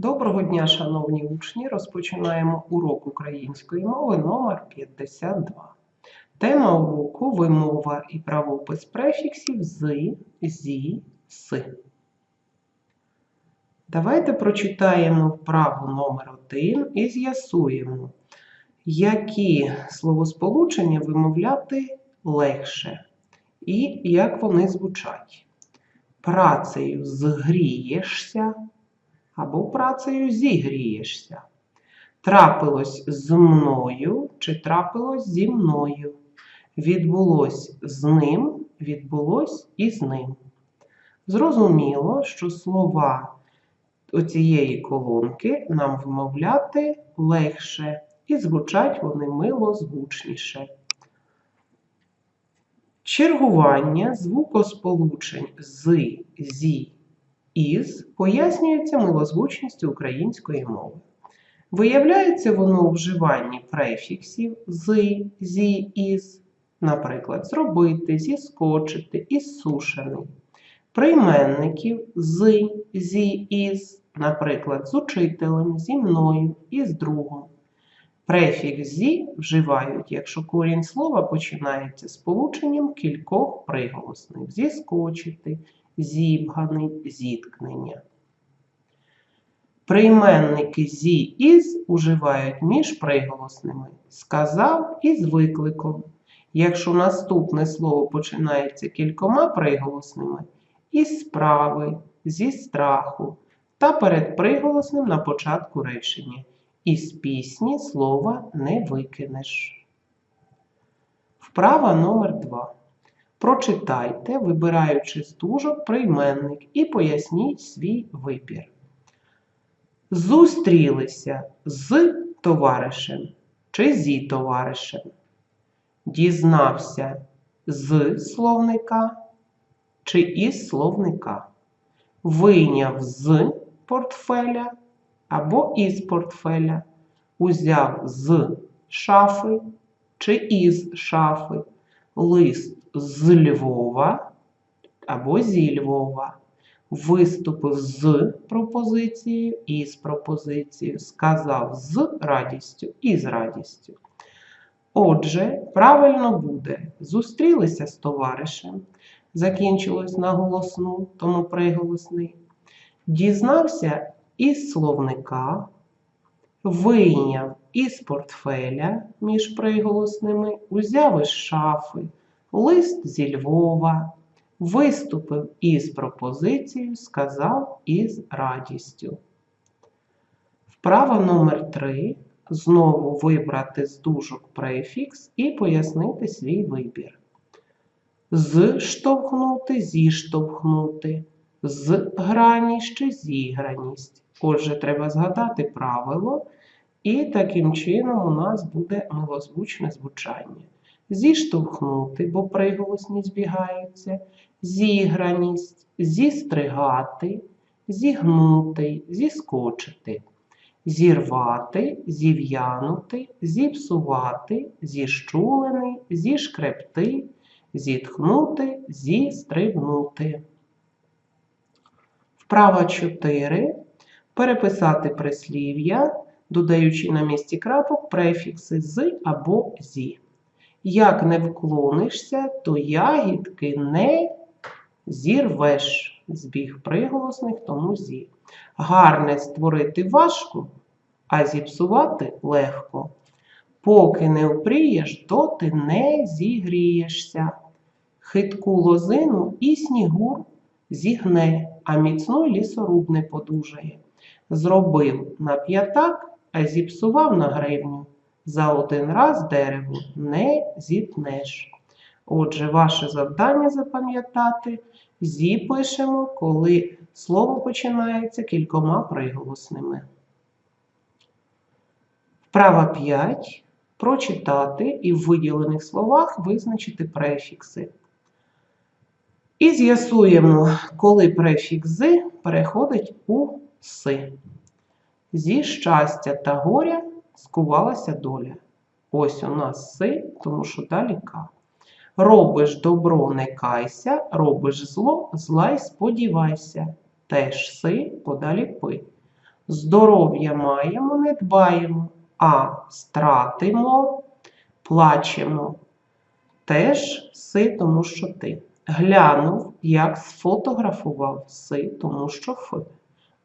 Доброго дня, шановні учні! Розпочинаємо урок української мови номер 52. Тема уроку вимова і правопис префіксів з, зі, с. Давайте прочитаємо вправу номер 1 і з'ясуємо, які словосполучення вимовляти легше і як вони звучать. Працею згрієшся або працею зігрієшся. Трапилось з мною чи трапилось зі мною. Відбулось з ним, відбулось і з ним. Зрозуміло, що слова оцієї колонки нам вимовляти легше, і звучать вони милозвучніше. Чергування звукосполучень з, зі, із пояснюється милозвучністю української мови. Виявляється воно у вживанні префіксів з, зі, із, наприклад, зробити, зіскочити, ізсушений, прийменників з, зі, із, наприклад, з учителем, зі мною і з другом. Префікс зі вживають, якщо корінь слова починається з полученням кількох приголосних зіскочити, зібганий, зіткнення. Прийменники зі із уживають між приголосними сказав із викликом. Якщо наступне слово починається кількома приголосними із справи, зі страху та перед приголосним на початку речення. Із пісні слова не викинеш. Вправа номер 2. Прочитайте, вибираючи з дужок прийменник і поясніть свій вибір. Зустрілися з товаришем чи зі товаришем. Дізнався з словника чи із словника. Вийняв з портфеля або із портфеля. Узяв з шафи чи із шафи. Лист з Львова або зі Львова. Виступив з пропозицією і з пропозицією, сказав з радістю і з радістю. Отже, правильно буде зустрілися з товаришем, закінчилось на голосну, тому приголосний. Дізнався із словника, вийняв із портфеля між приголосними, узяв із шафи лист зі Львова, виступив із пропозицією, сказав із радістю. Вправа номер 3. Знову вибрати з дужок префікс і пояснити свій вибір. Зштовхнути, зіштовхнути, зграність чи зіграність. Отже, треба згадати правило, і таким чином у нас буде милозвучне звучання зіштовхнути, бо приголосні збігаються, зіграність, зістригати, зігнути, зіскочити, зірвати, зів'янути, зіпсувати, зіщулений, зішкребти, зітхнути, зістрибнути. Вправа 4. Переписати прислів'я, додаючи на місці крапок префікси з або зі. Як не вклонишся, то ягідки не зірвеш. Збіг приголосних, тому зі. Гарне створити важко, а зіпсувати легко. Поки не опрієш, доти не зігрієшся. Хитку лозину і снігур зігне, а міцну лісоруб не подужає. Зробив на п'ятак, а зіпсував на гривню. За один раз дерево не зітнеш. Отже, ваше завдання запам'ятати зі пишемо, коли слово починається кількома приголосними. Вправа 5. Прочитати і в виділених словах визначити префікси. І з'ясуємо, коли префікс «з» переходить у «си». Зі щастя та горя скувалася доля. Ось у нас си, тому що далі К. Робиш добро, не кайся, робиш зло, зла й сподівайся. Теж си, подалі пи. Здоров'я маємо, не дбаємо, а стратимо, плачемо. Теж си, тому що ти. Глянув, як сфотографував си, тому що фи.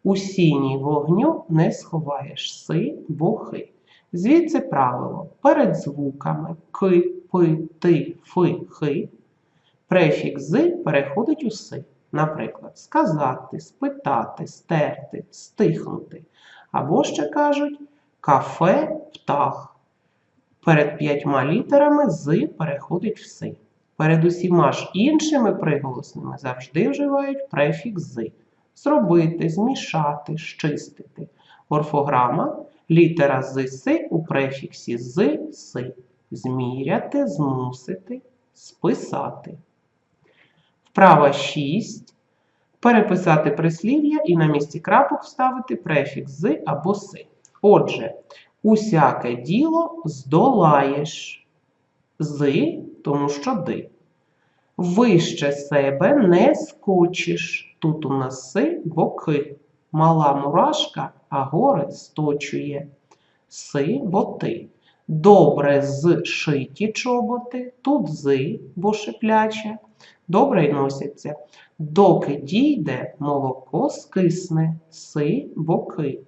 У сіній вогню не сховаєш си, бо хи. Звідси правило перед звуками ки, пи, ти, фи, хи. Префікс з переходить у си. Наприклад, сказати, спитати, стерти, стихнути. Або ще кажуть кафе, птах. Перед п'ятьма літерами з переходить в си. Перед усіма ж іншими приголосними завжди вживають префікс з. Зробити, змішати, щистити. Орфограма літера з си у префіксі з си. Зміряти, змусити, списати. Вправа 6. Переписати прислів'я і на місці крапок вставити префікс з або си. Отже, усяке діло здолаєш. З, тому що ди. Вище себе не скочиш. Тут у нас си, бо ки. Мала мурашка, а гори сточує. Си, бо ти. Добре зшиті чоботи, тут зи, бо шипляче. Добре й носяться. Доки дійде, молоко скисне, си, боки.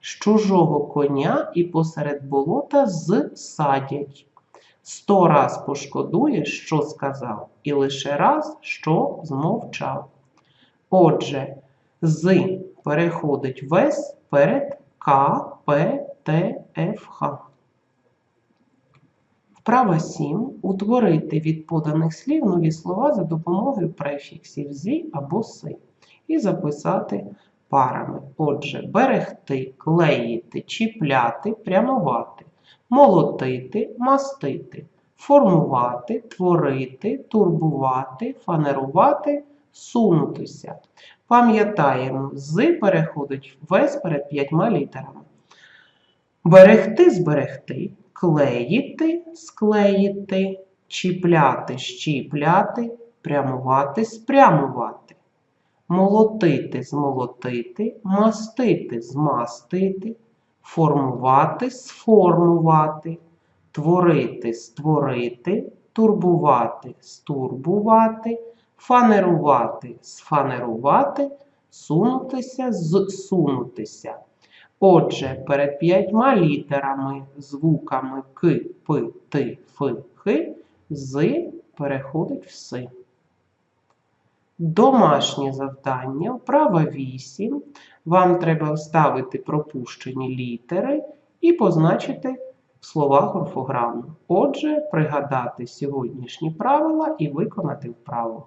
З чужого коня і посеред болота зсадять. Сто раз пошкодуєш, що сказав, і лише раз, що змовчав. Отже, з переходить весь перед К, П, Т, Ф, Х. Вправа 7. Утворити від поданих слів нові слова за допомогою префіксів зі або си. І записати парами. Отже, берегти, клеїти, чіпляти, прямувати, молотити, мастити, формувати, творити, турбувати, фанерувати, сунутися. Пам'ятаємо, з переходить весь перед п'ятьма літерами. Берегти зберегти, клеїти склеїти, чіпляти щіпляти, прямувати спрямувати, молотити змолотити, мастити змастити, формувати сформувати, творити створити, турбувати стурбувати, фанерувати сфанерувати, сунутися зсунутися. Отже, перед п'ятьма літерами, звуками К, П, Т, Ф, Х, з переходить в си. Домашнє завдання, вправа 8. Вам треба вставити пропущені літери і позначити в словах орфограму. Отже, пригадати сьогоднішні правила і виконати вправу.